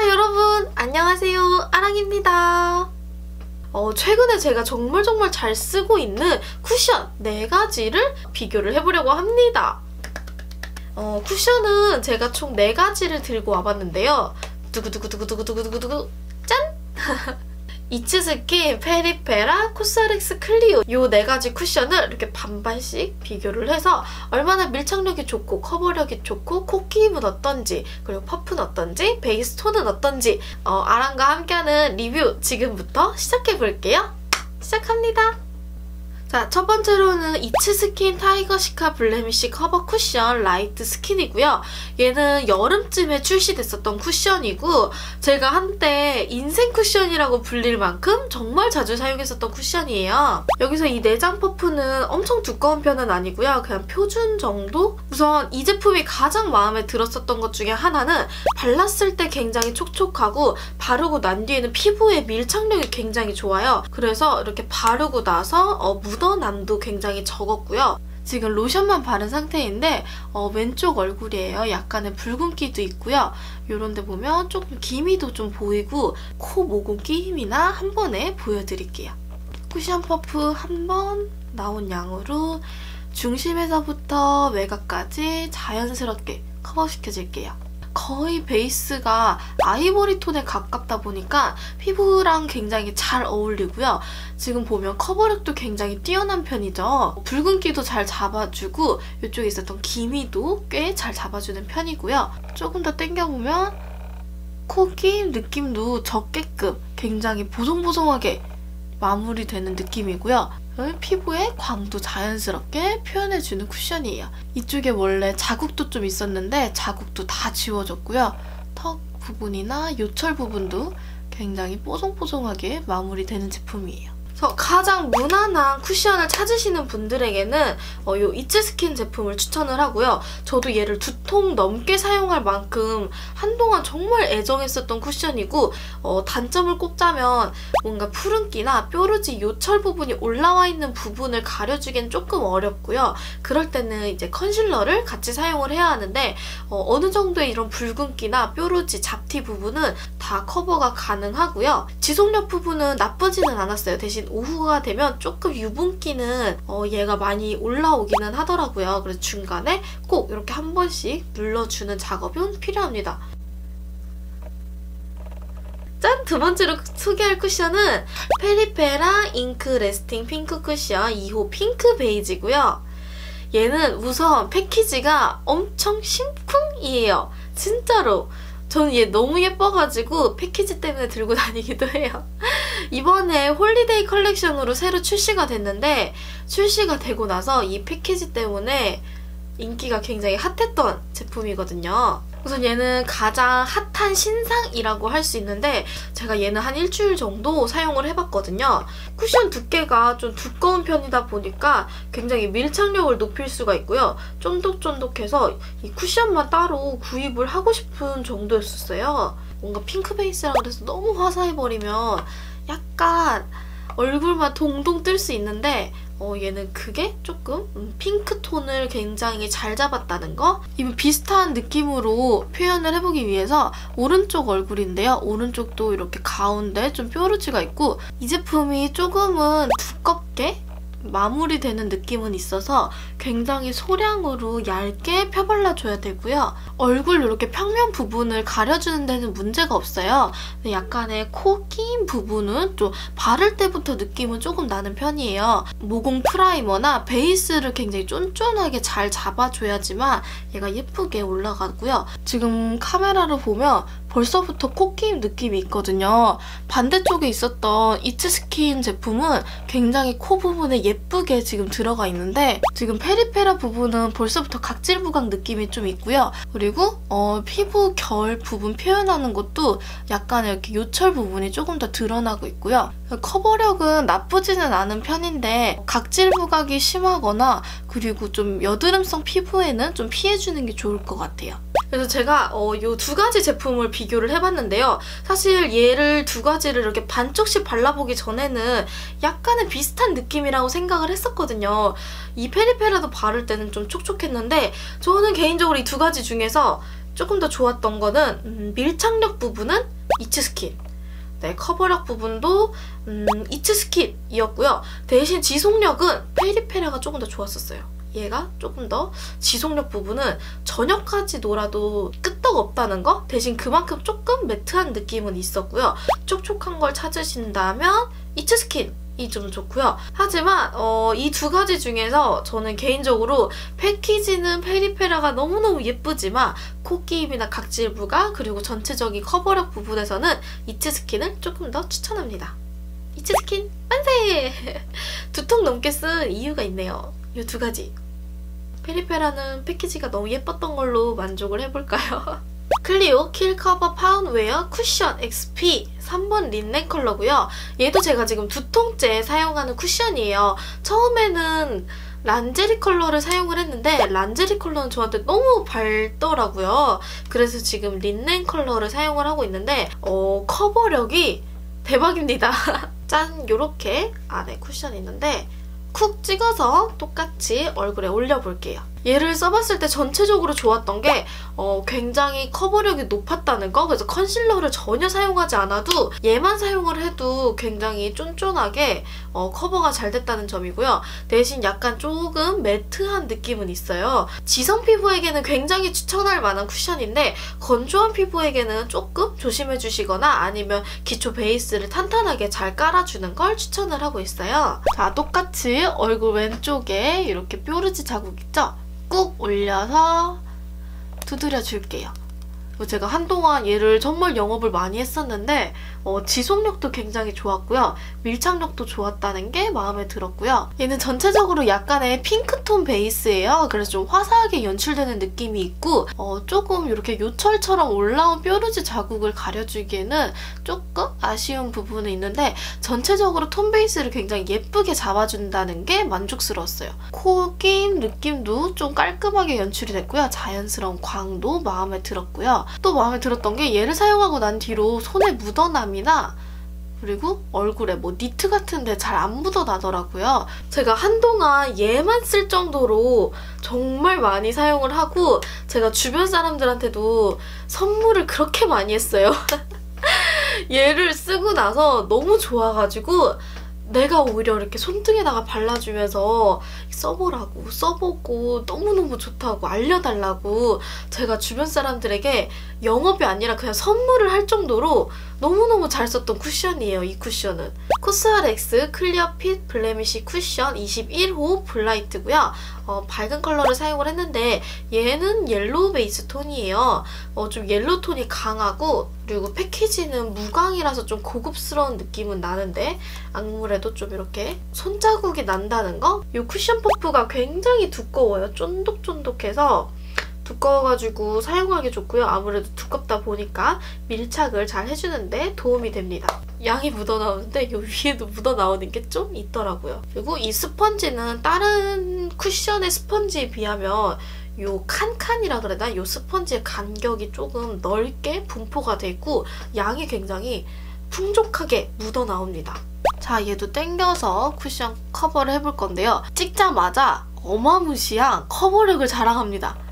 아 여러분 안녕하세요. 아랑입니다. 어, 최근에 제가 정말 정말 잘 쓰고 있는 쿠션 4가지를 비교를 해보려고 합니다. 어, 쿠션은 제가 총 4가지를 들고 와봤는데요. 두구두구두구두구두구두구. 짠! 이츠스킨, 페리페라, 코스렉스 클리오 이네 가지 쿠션을 이렇게 반반씩 비교를 해서 얼마나 밀착력이 좋고 커버력이 좋고 코끼임은 어떤지 그리고 퍼프는 어떤지 베이스 톤은 어떤지 어, 아랑과 함께하는 리뷰 지금부터 시작해볼게요. 시작합니다. 자, 첫 번째로는 이츠스킨 타이거 시카 블레미쉬 커버 쿠션 라이트 스킨이고요. 얘는 여름쯤에 출시됐었던 쿠션이고 제가 한때 인생 쿠션이라고 불릴 만큼 정말 자주 사용했었던 쿠션이에요. 여기서 이 내장 퍼프는 엄청 두꺼운 편은 아니고요. 그냥 표준 정도? 우선 이 제품이 가장 마음에 들었었던 것 중에 하나는 발랐을 때 굉장히 촉촉하고 바르고 난 뒤에는 피부의 밀착력이 굉장히 좋아요. 그래서 이렇게 바르고 나서 어, 묻 어남도 굉장히 적었고요. 지금 로션만 바른 상태인데 어, 왼쪽 얼굴이에요. 약간의 붉은기도 있고요. 이런 데 보면 조금 기미도 좀 보이고 코 모공 끼임이나 한 번에 보여드릴게요. 쿠션 퍼프 한 번 나온 양으로 중심에서부터 외곽까지 자연스럽게 커버시켜줄게요. 거의 베이스가 아이보리 톤에 가깝다 보니까 피부랑 굉장히 잘 어울리고요. 지금 보면 커버력도 굉장히 뛰어난 편이죠. 붉은기도 잘 잡아주고 이쪽에 있었던 기미도 꽤 잘 잡아주는 편이고요. 조금 더 당겨보면 코 끼임 느낌도 적게끔 굉장히 보송보송하게 마무리되는 느낌이고요. 피부에 광도 자연스럽게 표현해주는 쿠션이에요. 이쪽에 원래 자국도 좀 있었는데 자국도 다 지워졌고요. 턱 부분이나 요철 부분도 굉장히 뽀송뽀송하게 마무리되는 제품이에요. 그래서 가장 무난한 쿠션을 찾으시는 분들에게는 어, 이 이츠스킨 제품을 추천을 하고요. 저도 얘를 두 통 넘게 사용할 만큼 한동안 정말 애정했었던 쿠션이고 어, 단점을 꼽자면 뭔가 푸른기나 뾰루지 요철 부분이 올라와 있는 부분을 가려주기엔 조금 어렵고요. 그럴 때는 이제 컨실러를 같이 사용을 해야 하는데 어, 느 정도의 이런 붉은기나 뾰루지, 잡티 부분은 다 커버가 가능하고요. 지속력 부분은 나쁘지는 않았어요. 대신 오후가 되면 조금 유분기는 어, 얘가 많이 올라오기는 하더라고요. 그래서 중간에 꼭 이렇게 한 번씩 눌러주는 작업은 필요합니다. 짠! 두 번째로 소개할 쿠션은 페리페라 잉크 레스팅 핑크 쿠션 2호 핑크 베이지고요. 얘는 우선 패키지가 엄청 심쿵이에요. 진짜로. 저는 얘 너무 예뻐가지고 패키지 때문에 들고 다니기도 해요. 이번에 홀리데이 컬렉션으로 새로 출시가 됐는데 출시가 되고 나서 이 패키지 때문에 인기가 굉장히 핫했던 제품이거든요. 우선 얘는 가장 핫한 신상이라고 할 수 있는데 제가 얘는 한 일주일 정도 사용을 해봤거든요. 쿠션 두께가 좀 두꺼운 편이다 보니까 굉장히 밀착력을 높일 수가 있고요. 쫀득쫀득해서 이 쿠션만 따로 구입을 하고 싶은 정도였었어요. 뭔가 핑크 베이스라 그래서 너무 화사해버리면 약간 얼굴만 동동 뜰 수 있는데 어, 얘는 그게 조금 음, 핑크톤을 굉장히 잘 잡았다는 거? 이번 비슷한 느낌으로 표현을 해보기 위해서 오른쪽 얼굴인데요. 오른쪽도 이렇게 가운데 좀 뾰루지가 있고 이 제품이 조금은 두껍게 마무리되는 느낌은 있어서 굉장히 소량으로 얇게 펴발라줘야 되고요. 얼굴 이렇게 평면 부분을 가려주는 데는 문제가 없어요. 약간의 코 끼임 부분은 좀 바를 때부터 느낌은 조금 나는 편이에요. 모공 프라이머나 베이스를 굉장히 쫀쫀하게 잘 잡아줘야지만 얘가 예쁘게 올라가고요. 지금 카메라를 보면 벌써부터 코끼임 느낌이 있거든요. 반대쪽에 있었던 이츠스킨 제품은 굉장히 코 부분에 예쁘게 지금 들어가 있는데 지금 페리페라 부분은 벌써부터 각질 부각 느낌이 좀 있고요. 그리고 어, 피부 결 부분 표현하는 것도 약간 이렇게 요철 부분이 조금 더 드러나고 있고요. 커버력은 나쁘지는 않은 편인데 각질 부각이 심하거나 그리고 좀 여드름성 피부에는 좀 피해주는 게 좋을 것 같아요. 그래서 제가 어, 이두 가지 제품을 비교를 해봤는데요. 사실 얘를 두 가지를 이렇게 반쪽씩 발라보기 전에는 약간의 비슷한 느낌이라고 생각을 했었거든요. 이 페리페라도 바를 때는 좀 촉촉했는데 저는 개인적으로 이 두 가지 중에서 조금 더 좋았던 거는 음, 밀착력 부분은 이츠스킨 네, 커버력 부분도 음, 이츠스킨이었고요. 대신 지속력은 페리페라가 조금 더 좋았었어요. 얘가 조금 더 지속력 부분은 저녁까지 놀아도 끄떡 없다는 거 대신 그만큼 조금 매트한 느낌은 있었고요. 촉촉한 걸 찾으신다면 이츠 스킨 이좀 좋고요. 하지만 어, 이 두 가지 중에서 저는 개인적으로 패키지는 페리페라가 너무너무 예쁘지만 코끼임이나 각질부가 그리고 전체적인 커버력 부분에서는 이츠 스킨을 조금 더 추천합니다. 이츠 스킨 만세! 두 통 넘게 쓴 이유가 있네요. 이 두 가지. 페리페라는 패키지가 너무 예뻤던 걸로 만족을 해볼까요? 클리오 킬 커버 파운웨어 쿠션 XP 3번 린넨 컬러고요. 얘도 제가 지금 두 통째 사용하는 쿠션이에요. 처음에는 란제리 컬러를 사용을 했는데 란제리 컬러는 저한테 너무 밝더라고요. 그래서 지금 린넨 컬러를 사용을 하고 있는데 어, 커버력이 대박입니다. 짠! 요렇게 안에 쿠션이 있는데 쿡 찍어서 똑같이 얼굴에 올려볼게요. 얘를 써봤을 때 전체적으로 좋았던 게 어, 굉장히 커버력이 높았다는 거 그래서 컨실러를 전혀 사용하지 않아도 얘만 사용을 해도 굉장히 쫀쫀하게 어, 커버가 잘 됐다는 점이고요. 대신 약간 조금 매트한 느낌은 있어요. 지성 피부에게는 굉장히 추천할 만한 쿠션인데 건조한 피부에게는 조금 조심해 주시거나 아니면 기초 베이스를 탄탄하게 잘 깔아주는 걸 추천을 하고 있어요. 자, 똑같이 얼굴 왼쪽에 이렇게 뾰루지 자국 있죠? 꾹 올려서 두드려 줄게요. 제가 한동안 얘를 정말 영업을 많이 했었는데 어, 지속력도 굉장히 좋았고요. 밀착력도 좋았다는 게 마음에 들었고요. 얘는 전체적으로 약간의 핑크톤 베이스예요. 그래서 좀 화사하게 연출되는 느낌이 있고 어, 조금 이렇게 요철처럼 올라온 뾰루지 자국을 가려주기에는 조금 아쉬운 부분은 있는데 전체적으로 톤 베이스를 굉장히 예쁘게 잡아준다는 게 만족스러웠어요. 코 끼임 느낌도 좀 깔끔하게 연출이 됐고요. 자연스러운 광도 마음에 들었고요. 또 마음에 들었던 게 얘를 사용하고 난 뒤로 손에 묻어남 이나 그리고 얼굴에 뭐 니트 같은데 잘 안 묻어나더라고요. 제가 한동안 얘만 쓸 정도로 정말 많이 사용을 하고 제가 주변 사람들한테도 선물을 그렇게 많이 했어요. 얘를 쓰고 나서 너무 좋아가지고 내가 오히려 이렇게 손등에다가 발라주면서 써보라고 써보고 너무너무 좋다고 알려달라고 제가 주변 사람들에게 영업이 아니라 그냥 선물을 할 정도로 너무너무 잘 썼던 쿠션이에요, 이 쿠션은. 코스알엑스 클리어 핏 블레미쉬 쿠션 21호 블라이트고요. 어, 밝은 컬러를 사용을 했는데 얘는 옐로우 베이스 톤이에요. 어, 좀 옐로우 톤이 강하고 그리고 패키지는 무광이라서 좀 고급스러운 느낌은 나는데 아무래도 좀 이렇게 손자국이 난다는 거? 이 쿠션 퍼프가 굉장히 두꺼워요. 쫀득쫀득해서 두꺼워가지고 사용하기 좋고요. 아무래도 두껍다 보니까 밀착을 잘 해주는데 도움이 됩니다. 양이 묻어나오는데 이 위에도 묻어나오는 게 좀 있더라고요. 그리고 이 스펀지는 다른 쿠션의 스펀지에 비하면 요 칸칸이라 그래야 되나? 요 스펀지의 간격이 조금 넓게 분포가 돼 있고 양이 굉장히 풍족하게 묻어나옵니다. 자, 얘도 땡겨서 쿠션 커버를 해볼 건데요. 찍자마자 어마무시한 커버력을 자랑합니다.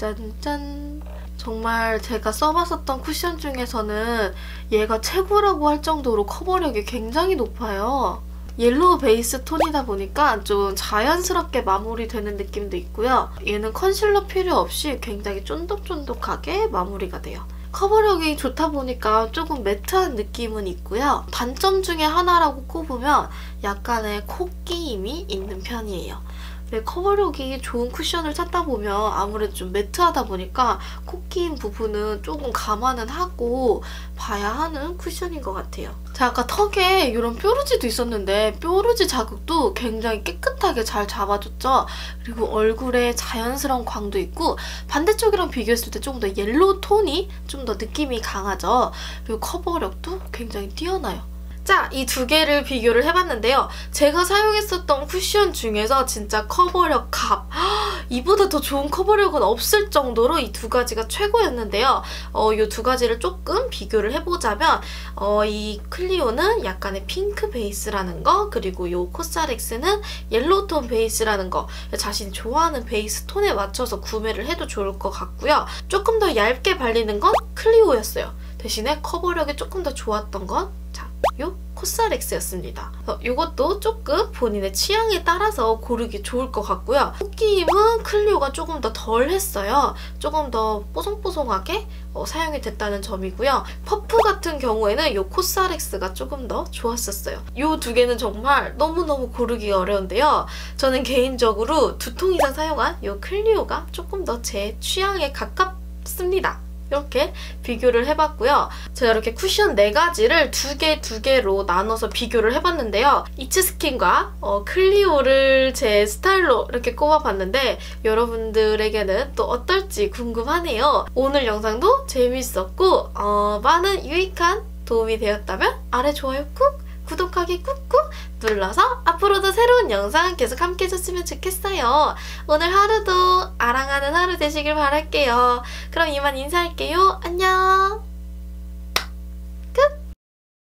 짠짠 정말 제가 써봤었던 쿠션 중에서는 얘가 최고라고 할 정도로 커버력이 굉장히 높아요. 옐로우 베이스 톤이다 보니까 좀 자연스럽게 마무리되는 느낌도 있고요. 얘는 컨실러 필요 없이 굉장히 쫀득쫀득하게 마무리가 돼요. 커버력이 좋다 보니까 조금 매트한 느낌은 있고요. 단점 중에 하나라고 꼽으면 약간의 코끼임이 있는 편이에요. 네, 커버력이 좋은 쿠션을 찾다 보면 아무래도 좀 매트하다 보니까 코끼인 부분은 조금 감안은 하고 봐야 하는 쿠션인 것 같아요. 자, 아까 턱에 이런 뾰루지도 있었는데 뾰루지 자국도 굉장히 깨끗하게 잘 잡아줬죠? 그리고 얼굴에 자연스러운 광도 있고 반대쪽이랑 비교했을 때 조금 더 옐로우 톤이 좀 더 느낌이 강하죠? 그리고 커버력도 굉장히 뛰어나요. 자, 이 두 개를 비교를 해봤는데요. 제가 사용했었던 쿠션 중에서 진짜 커버력 값. 이보다 더 좋은 커버력은 없을 정도로 이 두 가지가 최고였는데요. 어, 이 두 가지를 조금 비교를 해보자면 어, 이 클리오는 약간의 핑크 베이스라는 거 그리고 이 코사렉스는 옐로우 톤 베이스라는 거 자신이 좋아하는 베이스 톤에 맞춰서 구매를 해도 좋을 것 같고요. 조금 더 얇게 발리는 건 클리오였어요. 대신에 커버력이 조금 더 좋았던 건 자, 요 코스알엑스였습니다. 이것도 조금 본인의 취향에 따라서 고르기 좋을 것 같고요. 콧기임은 클리오가 조금 더 덜했어요. 조금 더 뽀송뽀송하게 어, 사용이 됐다는 점이고요. 퍼프 같은 경우에는 이 코스알엑스가 조금 더 좋았었어요. 이 두 개는 정말 너무너무 고르기 어려운데요. 저는 개인적으로 두 통 이상 사용한 이 클리오가 조금 더 제 취향에 가깝습니다. 이렇게 비교를 해봤고요. 제가 이렇게 쿠션 4가지를 두 개, 두 개로 나눠서 비교를 해봤는데요. 이츠스킨과 어, 클리오를 제 스타일로 이렇게 꼽아봤는데 여러분들에게는 또 어떨지 궁금하네요. 오늘 영상도 재밌었고 어, 많은 유익한 도움이 되었다면 아래 좋아요 꾹 구독하기 꾹꾹 눌러서 앞으로도 새로운 영상 계속 함께 해줬으면 좋겠어요. 오늘 하루도 아랑하는 하루 되시길 바랄게요. 그럼 이만 인사할게요. 안녕!